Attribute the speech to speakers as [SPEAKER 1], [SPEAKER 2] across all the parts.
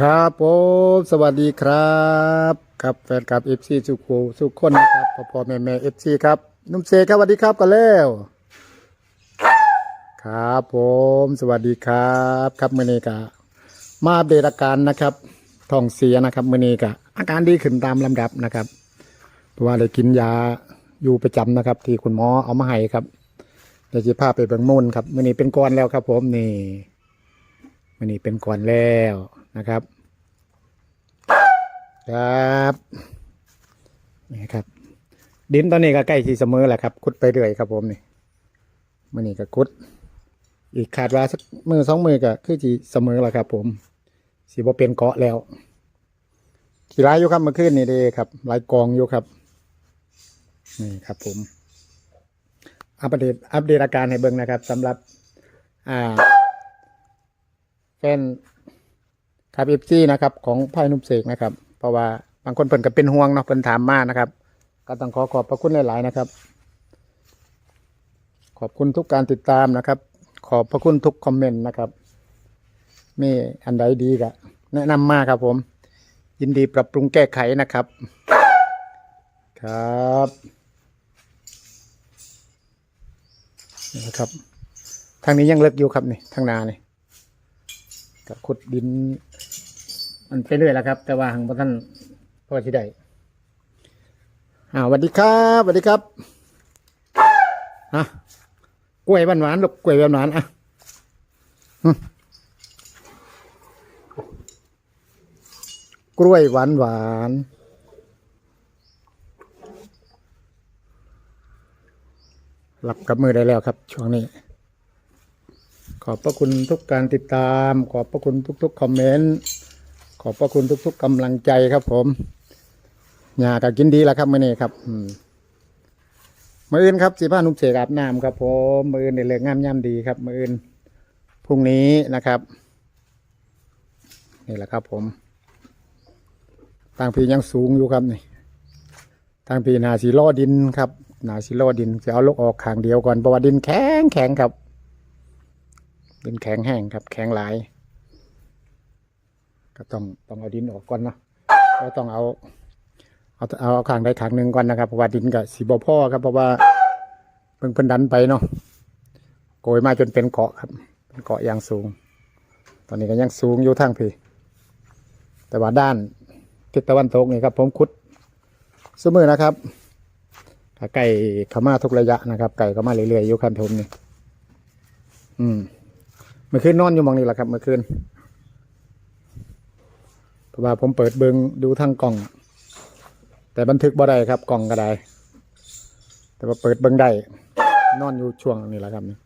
[SPEAKER 1] ครับผมสวัสดีครับครับแฟนคลับเอฟซีสุขูสุขคนนะครับพ่อพ่อแม่แม่เอฟซีครับนุ่มเซครับสวัสดีครับกันแล้วครับผมสวัสดีครับ ครับมื่อนี้กะมาอัปเดตอาการนะครับท้องเสียนะครับมื่อนี้กะอาการดีขึ้นตามลำดับนะครับเพราะว่าได้กินยาอยู่ประจำนะครับ ที่คุณหมอเอามาให้ครับเดี๋ยวจะพาไปเบิ่งมูลครับมือนี้เป็นก้อนแล้วครับ ผมนี่มือนี้เป็นก้อนแล้ว นะครับ ครับนี่ครับ ดินตอนนี้ก็ใกล้ที่เสมอแหล้วครับขุดไปเรื่อยครับผมนี่มื่อนี้ก็ขุด อีกขาดว่าสักมือสองมือก็คือที่เสมอแล้วครับ ผมสีบ่เป็นเกาะแล้วขี่ร้ายอยู่ครับเมื่อคืนนี่เด้ครับลายกองอยู่ครับนี่ครับ ผมอัปเดตอัปเดตอาการให้เบิ่งนะครับสำหรับ อ่าแฟน ครับเอฟซีนะครับของพ่อยนุ่มเสกนะครับ เพราะว่าบางคนเพิ่นก็เป็นห่วงเนาะเพิ่นถามมานะครับ ก็ต้องขอขอบพระคุณหลาย ๆ นะครับ ขอบคุณทุกการติดตามนะครับ ขอบพระคุณทุกคอมเมนต์นะครับ มีอันใดดีก็แนะนำมาครับผม ยินดีปรับปรุงแก้ไขนะครับ ครับนี่นะครับทางนี้ยังเลิกอยู่ครับนี่ทางนานี่กับขุดดิน มันไปเรื่อยแล้วครับ แต่ว่าหังพระท่านพ่อที่ได้อ่าสวัสดีครับสวัสดีครับอะกล้วยหวานหวานๆลูกกล้วยหวานหวานๆอะหึกล้วยหวานหวานหลับกับมือได้แล้วครับ ช่วงนี้ ขอบพระคุณทุกการติดตาม ขอบพระคุณทุกๆคอมเมนต์ ขอบพระคุณทุก ๆกำลังใจครับ ผมยาก็กินดีแล้วครับมื่อนี้ครับ อืมมื่ออื่นครับสีผ้านุ่มเสกอาบน้ำครับ ผมมื่ออื่นในเรื่องงามย่ำดีครับมื่ออื่นพรุ่งนี้นะครับ นี่แหละครับ ผมทางพียังสูงอยู่ครับนี่ทางพีนาสีล่อดินครับนาสีล่อดินจะเอาลูกออกขางเดียวก่อนเพราะว่าดินแข็งแข็งครับดินแข็งแห้งครับ แข็งหลาย ก็ต้องต้องเอาดินออกก่อนเนาะก็ต้องเอาเอาเอาเอาขางใดขางหนึ่งก่อนนะครับเพราะว่าดินกับสีบพ่อครับเพราะว่าเพิ่งเพิ่นดันไปเนาะโกยมาจนเป็นเกาะครับเป็นเกาะอย่างสูง ตอนนี้ก็ยังสูงอยู่ทางพี่แต่ว่าด้านทิศตะวันตกนี่ครับ ผมขุดสมือนะครับไก่ข้ามาทุกระยะนะครับ ไก่ข้ามาเรื่อยๆอยู่คันผมนี่อืมเมื่อคืนนอนอยู่มองนี้แหละครับเมื่อคืน เพราะว่าผมเปิดเบิงดูทางกล่อง แต่บันทึกบ่ได้ครับกล่องก็ได้ แต่ว่าเปิดเบิงได้นอนอยู่ช่วงนี้แหละครับนี่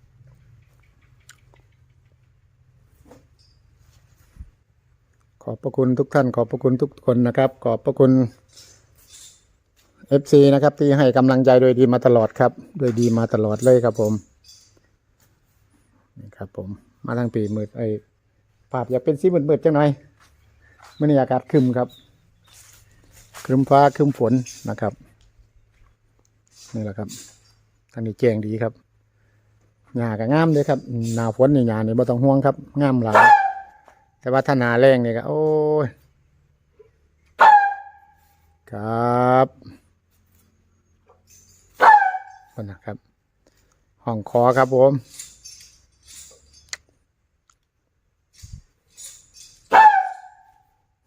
[SPEAKER 1] ขอบพระคุณทุกท่าน ขอบพระคุณทุกคนนะครับ ขอบพระคุณเอฟซีนะครับ ที่ให้กำลังใจโดยดีมาตลอดครับ โดยดีมาตลอดเลยครับผมนี่ครับผมมาทางปีมืดไอ้ภาพอยากเป็นสีมืดๆจังหน่อย มื่อนี้อากาศครึมครับครึมฟ้าครึมฝนนะครับ นี่แหละครับทางนี้แจ้งดีครับหญ้าก็งามเลยครับหนาฝนนี่หญ้านี่บ่ต้องห่วงครับงามหลายแต่ว่าถ้าหนาแรงนี่ก็โอ้ยครับนะครับห้องคอครับผม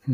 [SPEAKER 1] อื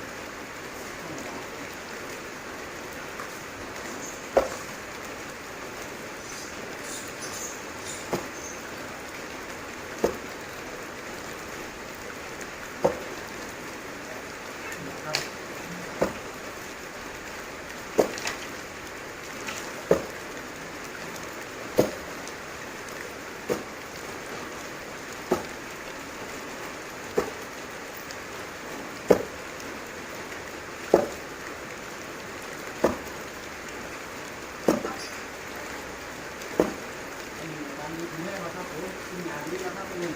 [SPEAKER 1] แม่มา
[SPEAKER 2] ครับผมคุณยาดีนะครับคุณมี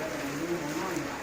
[SPEAKER 2] อะไระนี่ของน้องนะ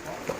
[SPEAKER 2] காமிப்போம்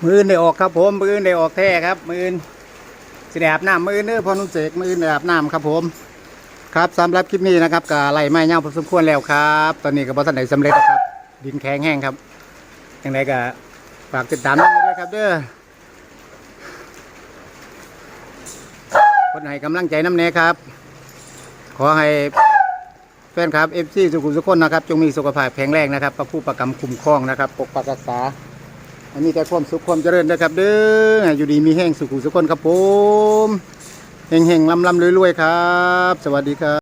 [SPEAKER 2] มา
[SPEAKER 1] มืออื่นได้ออกครับผม มืออื่นได้ออกแท้ครับ มืออื่นสิได้อบน้ำมืออื่นเด้อพอนุ่นเสกมืออื่นได้อบน้ำครับผม ครับสำหรับคลิปนี้นะครับก็ไล่ไม้เงาพอสมควรแล้วครับ ตอนนี้ก็บอสันไหนสำเร็จแล้วครับ ดินแข็งแห้งครับอยังไงก็ฝากติดตามด้วยนะครับเด้อคนให้กำลังใจน้ำเนครับ ขอให้แฟนครับเอฟซีสุขุมสุขคนนะครับ จงมีสุขภาพแข็งแรงนะครับ ประผู้ประกำคุ้มครองนะครับ ปกปักรักษา ให้มีแต่ความสุขความเจริญนะครับ เด้ออยู่ดีมีแห้งสุขุมสุขคนครับผมแห้งๆลำลำๆรวยๆครับ สวัสดีครับ